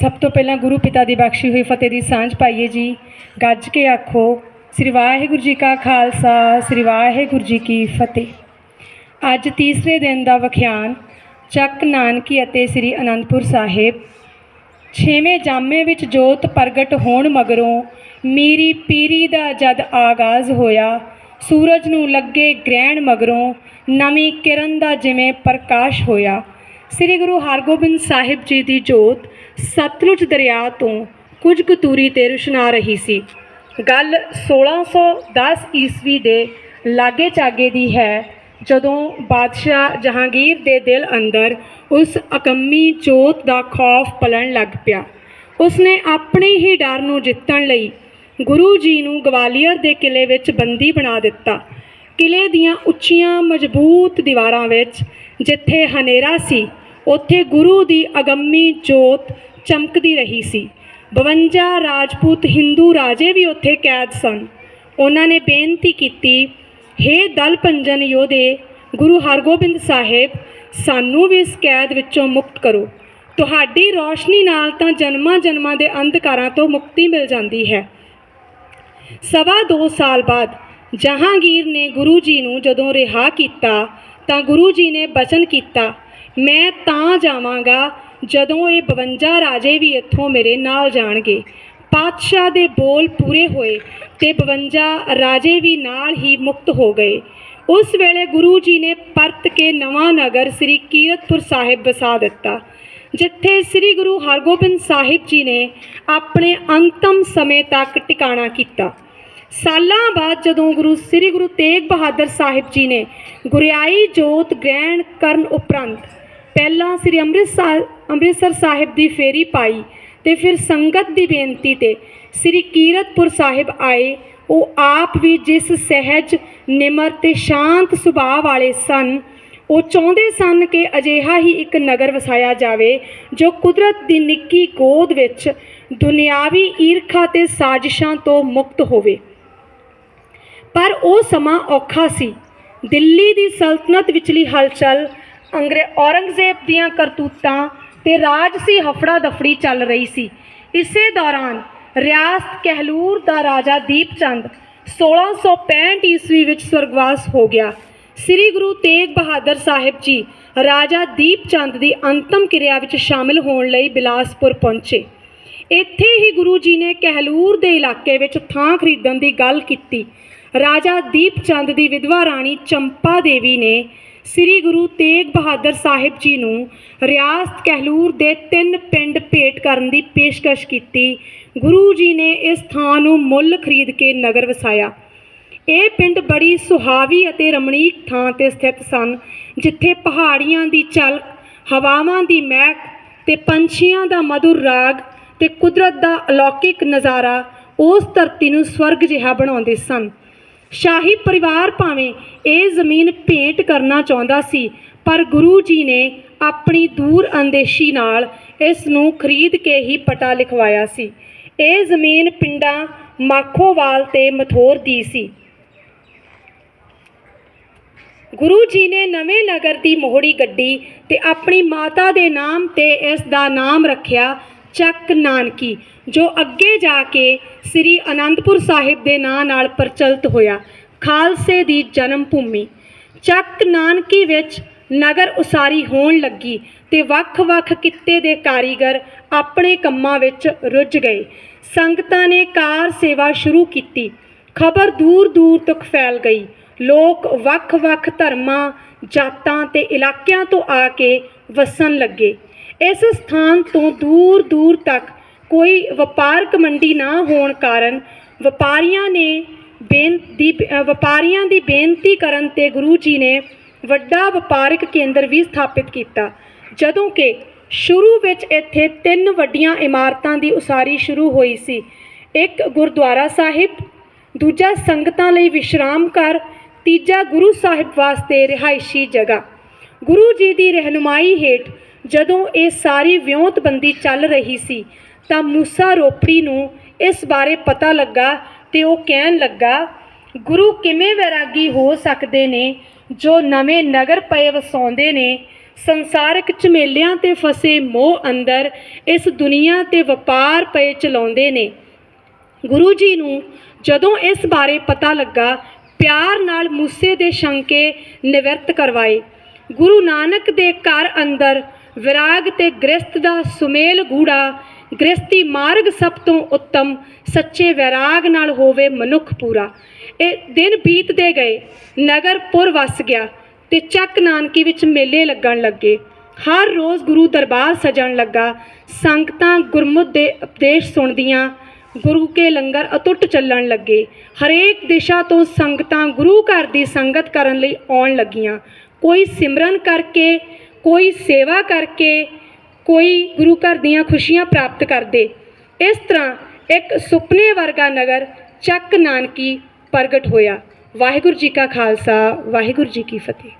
ਸਭ ਤੋਂ ਪਹਿਲਾਂ ਗੁਰੂ ਪਿਤਾ ਦੀ ਬਖਸ਼ੀ ਹੋਈ ਫਤਿਹ ਦੀ ਸਾਂਝ ਪਾਈਏ ਜੀ। ਗੱਜ ਕੇ ਆਖੋ, ਸ੍ਰੀ ਵਾਹਿਗੁਰੂ ਜੀ ਕਾ ਖਾਲਸਾ, ਸ੍ਰੀ ਵਾਹਿਗੁਰੂ ਜੀ ਕੀ ਫਤਿਹ। ਅੱਜ ਤੀਸਰੇ ਦਿਨ ਦਾ ਵਿਖਿਆਨ ਚੱਕ ਨਾਨਕੀ ਅਤੇ ਸ੍ਰੀ ਅਨੰਦਪੁਰ ਸਾਹਿਬ। ਛੇਵੇਂ ਜਾਮੇ ਵਿੱਚ ਜੋਤ ਪ੍ਰਗਟ ਹੋਣ ਮਗਰੋਂ ਮੀਰੀ ਪੀਰੀ ਦਾ ਜਦ ਆਗਾਜ਼ ਹੋਇਆ, ਸੂਰਜ ਨੂੰ ਲੱਗੇ ਗ੍ਰਹਿਣ ਮਗਰੋਂ ਨਵੀਂ ਕਿਰਨ ਦਾ ਜਿਵੇਂ ਪ੍ਰਕਾਸ਼ ਹੋਇਆ। ਸ੍ਰੀ ਗੁਰੂ ਹਰਗੋਬਿੰਦ ਸਾਹਿਬ ਜੀ ਦੀ ਜੋਤ ਸਤਲੁਜ ਦਰਿਆ ਤੋਂ ਕੁਝ ਕੁ ਦੂਰੀ ਤੇ ਰੁਸ਼ਨਾ ਰਹੀ ਸੀ। ਗੱਲ 1610 ਈਸਵੀ ਦੇ ਲਾਗੇ ਚਾਗੇ ਦੀ ਹੈ, ਜਦੋਂ ਬਾਦਸ਼ਾਹ ਜਹਾਂਗੀਰ ਦੇ ਦਿਲ ਅੰਦਰ ਉਸ ਅਕੰਮੀ ਜੋਤ ਦਾ ਖੌਫ ਪਲਣ ਲੱਗ ਪਿਆ। ਉਸਨੇ ਆਪਣੇ ਹੀ ਡਰ ਨੂੰ ਜਿੱਤਣ ਲਈ ਗੁਰੂ ਜੀ ਨੂੰ ਗਵਾਲੀਅਰ ਦੇ ਕਿਲੇ ਵਿੱਚ ਬੰਦੀ ਬਣਾ ਦਿੱਤਾ। ਕਿਲੇ ਦੀਆਂ ਉੱਚੀਆਂ ਮਜ਼ਬੂਤ ਦੀਵਾਰਾਂ ਵਿੱਚ ਜਿੱਥੇ ਹਨੇਰਾ ਸੀ, ਉੱਥੇ ਗੁਰੂ ਦੀ ਅਗੰਮੀ ਜੋਤ ਚਮਕਦੀ ਰਹੀ ਸੀ। 52 ਰਾਜਪੂਤ ਹਿੰਦੂ ਰਾਜੇ ਵੀ ਉੱਥੇ ਕੈਦ ਸਨ। ਉਹਨਾਂ ਨੇ ਬੇਨਤੀ ਕੀਤੀ, ਹੇ ਦਲ ਪੰਜਨ ਯੋਧੇ, ਗੁਰੂ ਹਰਗੋਬਿੰਦ ਸਾਹਿਬ, ਸਾਨੂੰ ਵੀ ਇਸ ਕੈਦ ਵਿੱਚੋਂ ਮੁਕਤ ਕਰੋ। ਤੁਹਾਡੀ ਰੌਸ਼ਨੀ ਨਾਲ ਤਾਂ ਜਨਮਾਂ ਜਨਮਾਂ ਦੇ ਅੰਧਕਾਰਾਂ ਤੋਂ ਮੁਕਤੀ ਮਿਲ ਜਾਂਦੀ ਹੈ। ਸਵਾ ਦੋ ਸਾਲ ਬਾਅਦ ਜਹਾਂਗੀਰ ਨੇ ਗੁਰੂ ਜੀ ਨੂੰ ਜਦੋਂ ਰਿਹਾ ਕੀਤਾ, ਤਾਂ ਗੁਰੂ ਜੀ ਨੇ ਬਚਨ ਕੀਤਾ, ਮੈਂ ਤਾਂ ਜਾਵਾਂਗਾ ਜਦੋਂ ਇਹ 52 ਰਾਜੇ ਵੀ ਇੱਥੋਂ ਮੇਰੇ ਨਾਲ ਜਾਣਗੇ। ਪਾਤਸ਼ਾਹ ਦੇ ਬੋਲ ਪੂਰੇ ਹੋਏ ਤੇ 52 ਰਾਜੇ ਵੀ ਨਾਲ ਹੀ ਮੁਕਤ ਹੋ ਗਏ। ਉਸ ਵੇਲੇ ਗੁਰੂ ਜੀ ਨੇ ਪਰਤ ਕੇ ਨਵਾਂ ਨਗਰ ਸ੍ਰੀ ਕੀਰਤਪੁਰ ਸਾਹਿਬ ਵਸਾ ਦਿੱਤਾ, ਜਿੱਥੇ ਸ੍ਰੀ ਗੁਰੂ ਹਰਗੋਬਿੰਦ ਸਾਹਿਬ ਜੀ ਨੇ ਆਪਣੇ ਅੰਤਮ ਸਮੇਂ ਤੱਕ ਟਿਕਾਣਾ ਕੀਤਾ। ਸਾਲਾਂ ਬਾਅਦ ਜਦੋਂ ਗੁਰੂ ਸ੍ਰੀ ਗੁਰੂ ਤੇਗ ਬਹਾਦਰ ਸਾਹਿਬ ਜੀ ਨੇ ਗੁਰਿਆਈ ਜੋਤ ਗ੍ਰਹਿਣ ਕਰਨ ਉਪਰੰਤ ਪਹਿਲਾਂ ਸ੍ਰੀ ਅੰਮ੍ਰਿਤਸਰ ਅੰਮ੍ਰਿਤਸਰ ਸਾਹਿਬ ਦੀ ਫੇਰੀ ਪਾਈ ਤੇ ਫਿਰ ਸੰਗਤ ਦੀ ਬੇਨਤੀ ਤੇ ਸ੍ਰੀ ਕੀਰਤਪੁਰ ਸਾਹਿਬ ਆਏ। ਉਹ ਆਪ ਵੀ ਜਿਸ ਸਹਿਜ, ਨਿਮਰ ਤੇ ਸ਼ਾਂਤ ਸੁਭਾਅ ਵਾਲੇ ਸਨ, ਉਹ ਚਾਹੁੰਦੇ ਸਨ ਕਿ ਅਜਿਹਾ ਹੀ ਇੱਕ ਨਗਰ ਵਸਾਇਆ ਜਾਵੇ, ਜੋ ਕੁਦਰਤ ਦੀ ਨਿੱਕੀ ਗੋਦ ਵਿੱਚ ਦੁਨਿਆਵੀ ਈਰਖਾ ਤੇ ਸਾਜ਼ਿਸ਼ਾਂ ਤੋਂ ਮੁਕਤ ਹੋਵੇ। ਪਰ ਉਹ ਸਮਾਂ ਔਖਾ ਸੀ। ਦਿੱਲੀ ਦੀ ਸਲਤਨਤ ਵਿਚਲੀ ਹਲਚਲ ਅੰਗਰੇ ਔਰੰਗਜ਼ੇਬ ਦੀਆਂ ਕਰਤੂਤਾਂ ਤੇ ਰਾਜਸੀ ਹਫੜਾ ਦਫੜੀ ਚੱਲ ਰਹੀ ਸੀ। ਇਸੇ ਦੌਰਾਨ ਰਿਆਸਤ ਕਹਿਲੂਰ ਦਾ ਰਾਜਾ ਦੀਪਚੰਦ 1665 ਈਸਵੀ ਵਿੱਚ ਸਵਰਗਵਾਸ ਹੋ ਗਿਆ। ਸ੍ਰੀ ਗੁਰੂ ਤੇਗ ਬਹਾਦਰ ਸਾਹਿਬ ਜੀ ਰਾਜਾ ਦੀਪਚੰਦ ਦੀ ਅੰਤਮ ਕਿਰਿਆ ਵਿੱਚ ਸ਼ਾਮਿਲ ਹੋਣ ਲਈ ਬਿਲਾਸਪੁਰ ਪਹੁੰਚੇ। ਇੱਥੇ ਹੀ ਗੁਰੂ ਜੀ ਨੇ ਕਹਿਲੂਰ ਦੇ ਇਲਾਕੇ ਵਿੱਚ ਥਾਂ ਖਰੀਦਣ ਦੀ ਗੱਲ ਕੀਤੀ। ਰਾਜਾ ਦੀਪਚੰਦ ਦੀ ਵਿਧਵਾ ਰਾਣੀ ਚੰਪਾ ਦੇਵੀ ਨੇ ਸ੍ਰੀ ਗੁਰੂ ਤੇਗ ਬਹਾਦਰ ਸਾਹਿਬ ਜੀ ਨੂੰ ਰਿਆਸਤ ਕਹਿਲੂਰ ਦੇ ਤਿੰਨ ਪਿੰਡ ਭੇਟ ਕਰਨ ਦੀ ਪੇਸ਼ਕਸ਼ ਕੀਤੀ। ਗੁਰੂ ਜੀ ਨੇ ਇਸ ਥਾਂ ਨੂੰ ਮੁੱਲ ਖਰੀਦ ਕੇ ਨਗਰ ਵਸਾਇਆ। ਇਹ ਪਿੰਡ ਬੜੀ ਸੁਹਾਵੀ ਅਤੇ ਰਮਣੀਕ ਥਾਂ ਤੇ ਸਥਿਤ ਸਨ, ਜਿੱਥੇ ਪਹਾੜੀਆਂ ਦੀ ਝਲਕ ਹਵਾਵਾਂ ਦੀ ਮਹਿਕ ਤੇ ਪੰਛੀਆਂ ਦਾ ਮధుਰ ਰਾਗ ਤੇ ਕੁਦਰਤ ਦਾ ਅਲੌਕਿਕ ਨਜ਼ਾਰਾ ਉਸ ਧਰਤੀ ਨੂੰ ਸਵਰਗ ਜਿਹਾ ਬਣਾਉਂਦੇ ਸਨ। ਸ਼ਾਹੀ ਪਰਿਵਾਰ ਭਾਵੇਂ ਇਹ ਜ਼ਮੀਨ ਭੇਟ ਕਰਨਾ ਚਾਹੁੰਦਾ ਸੀ, ਪਰ ਗੁਰੂ ਜੀ ਨੇ ਆਪਣੀ ਦੂਰ ਅੰਦੇਸ਼ੀ ਨਾਲ ਇਸ ਨੂੰ ਖਰੀਦ ਕੇ ਹੀ ਪਟਾ ਲਿਖਵਾਇਆ ਸੀ। ਇਹ ਜ਼ਮੀਨ ਪਿੰਡਾਂ ਮਾਖੋਵਾਲ ਤੇ ਮਥੋਰ ਦੀ ਸੀ। ਗੁਰੂ ਜੀ ਨੇ ਨਵੇਂ ਨਗਰ ਦੀ ਮੋਹੜੀ ਗੱਡੀ ਤੇ ਆਪਣੀ ਮਾਤਾ ਦੇ ਨਾਮ ਤੇ ਇਸ ਦਾ ਨਾਮ ਰੱਖਿਆ ਚੱਕ ਨਾਨਕੀ, ਜੋ ਅੱਗੇ ਜਾ ਕੇ ਸ੍ਰੀ ਅਨੰਦਪੁਰ ਸਾਹਿਬ ਦੇ ਨਾਂ ਨਾਲ ਪ੍ਰਚਲਿਤ ਹੋਇਆ ਖਾਲਸੇ ਦੀ ਜਨਮ ਭੂਮੀ। ਚੱਕ ਨਾਨਕੀ ਵਿੱਚ ਨਗਰ ਉਸਾਰੀ ਹੋਣ ਲੱਗੀ ਤੇ ਵੱਖ-ਵੱਖ ਕਿੱਤੇ ਦੇ ਕਾਰੀਗਰ ਆਪਣੇ ਕੰਮਾਂ ਵਿੱਚ ਰੁੱਝ ਗਏ। ਸੰਗਤਾਂ ਨੇ ਕਾਰ ਸੇਵਾ ਸ਼ੁਰੂ ਕੀਤੀ। ਖਬਰ ਦੂਰ-ਦੂਰ ਤੱਕ ਫੈਲ ਗਈ। ਲੋਕ ਵੱਖ-ਵੱਖ ਧਰਮਾਂ, ਜਾਤਾਂ ਤੇ ਇਲਾਕਿਆਂ ਤੋਂ ਆ ਕੇ ਵਸਣ ਲੱਗੇ। ਇਸ ਸਥਾਨ ਤੋਂ ਦੂਰ-ਦੂਰ ਤੱਕ ਕੋਈ ਵਪਾਰਕ ਮੰਡੀ ਨਾ ਹੋਣ ਕਾਰਨ ਵਪਾਰੀਆਂ ਨੇ ਬੇਨਤੀ ਵਪਾਰੀਆਂ ਦੀ ਬੇਨਤੀ ਕਰਨ ਤੇ ਗੁਰੂ ਜੀ ਨੇ ਵੱਡਾ ਵਪਾਰਕ ਕੇਂਦਰ ਵੀ ਸਥਾਪਿਤ ਕੀਤਾ। ਜਦੋਂ ਕਿ ਸ਼ੁਰੂ ਵਿੱਚ ਇੱਥੇ ਤਿੰਨ ਵੱਡੀਆਂ ਇਮਾਰਤਾਂ ਦੀ ਉਸਾਰੀ ਸ਼ੁਰੂ ਹੋਈ ਸੀ। ਇੱਕ ਗੁਰਦੁਆਰਾ ਸਾਹਿਬ, ਦੂਜਾ ਸੰਗਤਾਂ ਲਈ ਵਿਸ਼ਰਾਮ ਘਰ, ਤੀਜਾ ਗੁਰੂ ਸਾਹਿਬ ਵਾਸਤੇ ਰਿਹਾਇਸ਼ੀ ਜਗ੍ਹਾ। ਗੁਰੂ ਜੀ ਦੀ ਰਹਿਨੁਮਾਈ ਹੇਠ ਜਦੋਂ ਇਹ ਸਾਰੀ ਵਿਉਂਤਬੰਦੀ ਚੱਲ ਰਹੀ ਸੀ ਤਾਂ ਮੂਸਾ ਰੋਪੜੀ ਨੂੰ ਇਸ ਬਾਰੇ ਪਤਾ ਲੱਗਾ ਤੇ ਉਹ ਕਹਿਣ ਲੱਗਾ, ਗੁਰੂ ਕਿਵੇਂ ਵੈਰਾਗੀ ਹੋ ਸਕਦੇ ਨੇ ਜੋ ਨਵੇਂ ਨਗਰ ਪਏ ਵਸਾਉਂਦੇ ਨੇ? ਸੰਸਾਰਕ ਝਮੇਲਿਆਂ ਤੇ ਫਸੇ ਮੋਹ ਅੰਦਰ ਇਸ ਦੁਨੀਆ ਤੇ ਵਪਾਰ ਪਏ ਚਲਾਉਂਦੇ ਨੇ? ਗੁਰੂ ਜੀ ਨੂੰ ਜਦੋਂ ਇਸ ਬਾਰੇ ਪਤਾ ਲੱਗਾ, ਪਿਆਰ ਨਾਲ ਮੂਸੇ ਦੇ ਸ਼ੰਕੇ ਨਿਵਰਤ ਕਰਵਾਏ। ਗੁਰੂ ਨਾਨਕ ਦੇ ਘਰ ਅੰਦਰ ਵਿਰਾਗ ਤੇ ਗ੍ਰਸਤ ਦਾ ਸੁਮੇਲ ਗੂੜਾ ਗ੍ਰਸਤੀ ਮਾਰਗ ਸਭ ਤੋਂ ਉੱਤਮ, ਸੱਚੇ ਵੈਰਾਗ ਨਾਲ ਹੋਵੇ ਮਨੁੱਖ ਪੂਰਾ। ਇਹ ਦਿਨ ਬੀਤਦੇ ਗਏ, ਨਗਰ ਪੁਰ ਵਸ ਗਿਆ ਤੇ ਚੱਕ ਨਾਨਕੀ ਵਿੱਚ ਮੇਲੇ ਲੱਗਣ ਲੱਗੇ। ਹਰ ਰੋਜ਼ ਗੁਰੂ ਦਰਬਾਰ ਸਜਣ ਲੱਗਾ, ਸੰਗਤਾਂ ਗੁਰਮੁਖ ਦੇ ਉਪਦੇਸ਼ ਸੁਣਦੀਆਂ, ਗੁਰੂ ਕੇ ਲੰਗਰ ਅਟੁੱਟ ਚੱਲਣ ਲੱਗੇ। ਹਰੇਕ ਦਿਸ਼ਾ ਤੋਂ ਸੰਗਤਾਂ ਗੁਰੂ ਘਰ ਦੀ ਸੰਗਤ ਕਰਨ ਲਈ ਆਉਣ ਲੱਗੀਆਂ। ਕੋਈ ਸਿਮਰਨ ਕਰਕੇ, ਕੋਈ ਸੇਵਾ ਕਰਕੇ ਕੋਈ ਗੁਰੂ ਘਰ ਦੀਆਂ ਖੁਸ਼ੀਆਂ ਪ੍ਰਾਪਤ ਕਰਦੇ। ਇਸ ਤਰ੍ਹਾਂ ਇੱਕ ਸੁਪਨੇ ਵਰਗਾ ਨਗਰ ਚੱਕ ਨਾਨਕੀ ਪ੍ਰਗਟ ਹੋਇਆ। ਵਾਹਿਗੁਰੂ ਜੀ ਕਾ ਖਾਲਸਾ, ਵਾਹਿਗੁਰੂ ਜੀ ਕੀ ਫਤਿਹ।